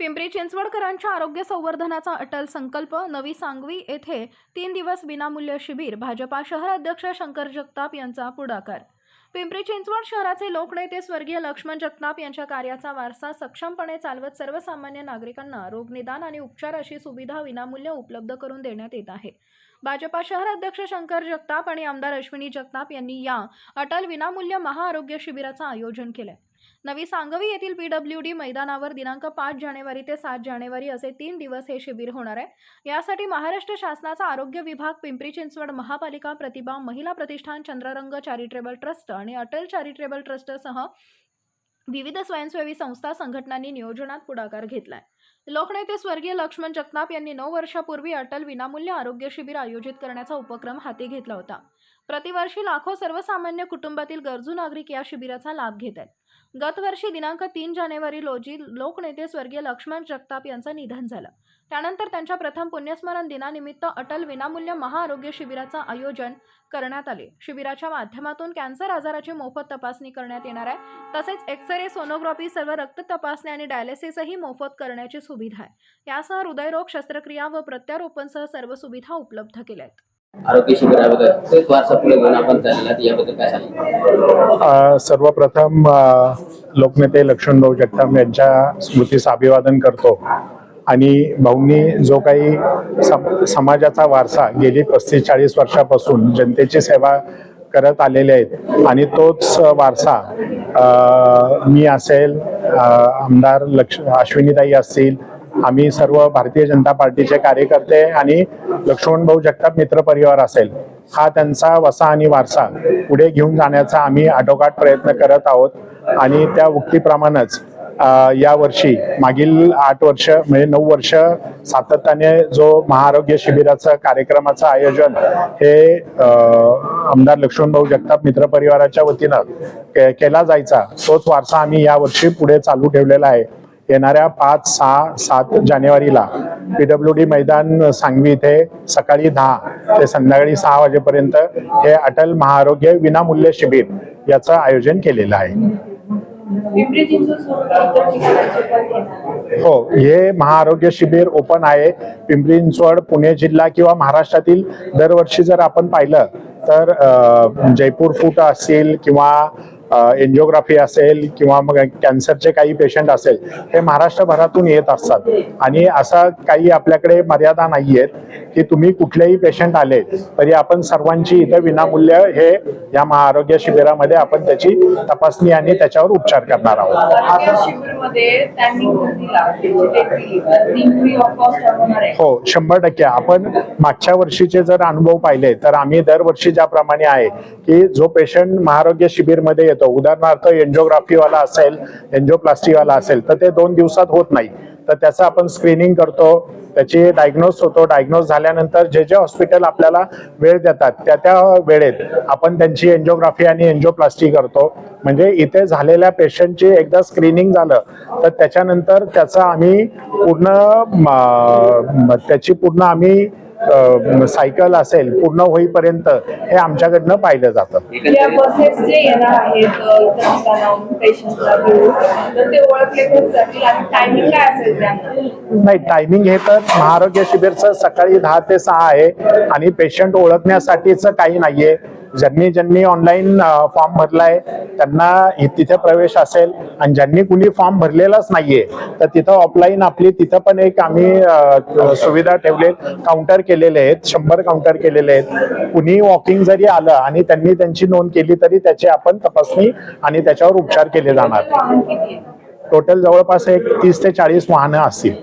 पिंपरी चिंचवडकरांच्या आरोग्य संवर्धनाचा अटल संकल्प नवी सांगवी येथे तीन दिवस विनामूल्य शिबिर भाजपा शहर अध्यक्ष शंकर जगताप यांचा पुढाकार. पिंपरी चिंचवड शहराचे लोकनेते स्वर्गीय लक्ष्मण जगताप यांच्या कार्याचा वारसा सक्षमपणे चालवत सर्वसामान्य नागरिकांना रोगनिदान आणि उपचार अशी सुविधा विनामूल्य उपलब्ध करून देण्यात येत आहे. भाजपा शहर अध्यक्ष शंकर जगताप आणि आमदार अश्विनी जगताप यांनी या अटल विनामूल्य महाआरोग्य शिबिराचं आयोजन केलंय. नवी सांगवी येथील पीडब्ल्यू डी मैदानावर दिनांक पाच जानेवारी ते सात जानेवारी असे तीन दिवस हे शिबिर होणार आहे. यासाठी महाराष्ट्र शासनाचा आरोग्य विभाग पिंपरी चिंचवड महापालिका प्रतिभा महिला प्रतिष्ठान चंद्ररंग चॅरिटेबल ट्रस्ट आणि अटल चॅरिटेबल ट्रस्टसह विविध स्वयंसेवी संस्था संघटनांनी नियोजनात पुढाकार घेतलाय. लोकनेते स्वर्गीय लक्ष्मण जगताप यांनी नऊ वर्षापूर्वी अटल विनामूल्य आरोग्य शिबिर आयोजित करण्याचा उपक्रम हाती घेतला होता. प्रतिवर्षी लाखो सर्वसामान्य कुटुंबातील गरजू नागरिक या शिबिराचा लाभ घेत आहेत. गतवर्षी दिनांक तीन जानेवारी रोजी लोकनेते स्वर्गीय लक्ष्मण जगताप यांचं निधन झालं. त्यानंतर त्यांच्या प्रथम पुण्यस्मरण दिनानिमित्त अटल विनामूल्य महाआरोग्य शिबिराचं आयोजन करण्यात आले. शिबिराच्या माध्यमातून कॅन्सर आजाराची मोफत तपासणी करण्यात येणार आहे. तसेच एक्सरे सोनोग्राफी सर्व रक्त तपासणी आणि डायलिसिसही मोफत करण्याची सुविधा आहे. यासह हृदयरोग शस्त्रक्रिया व प्रत्यारोपणसह सर्व सुविधा उपलब्ध केल्या आहेत आरोग्य शिबिराबद्दल सर्वप्रथम लोकनेते लक्ष्मणभाऊ जगताप यांच्या स्मृतीस अभिवादन करतो. आणि भाऊंनी जो काही सम समाजाचा वारसा गेली पस्तीस चाळीस वर्षापासून जनतेची सेवा करत आलेले आहेत. आणि तोच वारसा अ, मी असेल आमदार लक्ष अश्विनीताई असतील आम्ही सर्व भारतीय जनता पार्टीचे कार्यकर्ते आणि लक्ष्मणभाऊ जगताप मित्र परिवार असेल हा त्यांचा वसा आणि वारसा पुढे घेऊन जाण्याचा आम्ही आटोकाट प्रयत्न करत आहोत आणि त्या उक्तीप्रमाणेच यावर्षी मागील आठ वर्ष म्हणजे नऊ वर्ष सातत्याने जो महाआरोग्य शिबिराचं कार्यक्रमाचं आयोजन हे आमदार लक्ष्मणभाऊ जगताप मित्र परिवाराच्या वतीनं के- केला जायचा तोच वारसा आम्ही यावर्षी पुढे चालू ठेवलेला आहे. येणाऱ्या पाच सहा सात जानेवारीला पीडब्ल्यू डी मैदान सांगवी इथे सकाळी दहा ते संध्याकाळी सहा वाजेपर्यंत हे अटल महाआरोग्य विनामूल्य शिबिर याचं आयोजन केलेलं आहे. हो हे महाआरोग्य शिबिर ओपन आहे. पिंपरी चिंचवड पुणे जिल्हा किंवा महाराष्ट्रातील दरवर्षी जर आपण पाहिलं तर जयपूर फूट असेल किंवा एन्जिओग्राफी असेल किंवा मग कॅन्सरचे काही पेशंट असेल हे महाराष्ट्रभरातून येत असतात. आणि असा काही आपल्याकडे मर्यादा नाही आहेत की तुम्ही कुठलेही पेशंट आले तरी आपण सर्वांची इथं विनामूल्य हे या महाआरोग्य शिबिरामध्ये आपण त्याची तपासणी आणि त्याच्यावर उपचार करणार आहोत. हो शंभर टक्के. आपण मागच्या वर्षीचे जर अनुभव पाहिले तर आम्ही दरवर्षी ज्याप्रमाणे आहे की जो पेशंट महाआरोग्य शिबिरमध्ये येतो उदाहरणार्थ एन्जिओग्राफीवाला असेल एन्जिओप्लास्टीवाला असेल तर ते दोन दिवसात होत नाही. तर त्याचं आपण स्क्रीनिंग करतो. त्याची डायग्नोज होतो. डायग्नोज झाल्यानंतर जे जे हॉस्पिटल आपल्याला वेळ देतात त्या त्या वेळेत आपण त्यांची एन्जिओग्राफी आणि एन्जिओप्लास्टी करतो. म्हणजे इथे झालेल्या पेशंटची एकदा स्क्रीनिंग झालं तर त्याच्यानंतर त्याचं आम्ही पूर्ण त्याची पूर्ण आम्ही सायकल असेल पूर्ण होईपर्यंत हे आमच्याकडनं पाहिलं जातं. नाही टायमिंग हे तर महाआरोग्य शिबिरचं सकाळी दहा ते सहा आहे. आणि पेशंट ओळखण्यासाठीच काही नाहीये. ज्यांनी ज्यांनी ऑनलाईन फॉर्म भरलाय त्यांना तिथे प्रवेश असेल. आणि ज्यांनी कुणी फॉर्म भरलेलाच नाहीये तर तिथं ऑफलाईन आपली तिथं पण एक आम्ही सुविधा ठेवले काउंटर केलेले आहेत शंभर काउंटर केलेले आहेत. कुणी वॉकिंग जरी आलं आणि त्यांनी त्यांची नोंद केली तरी त्याची आपण तपासणी आणि त्याच्यावर उपचार केले जाणार. टोटल जवळपास एक तीस ते चाळीस वाहनं असतील.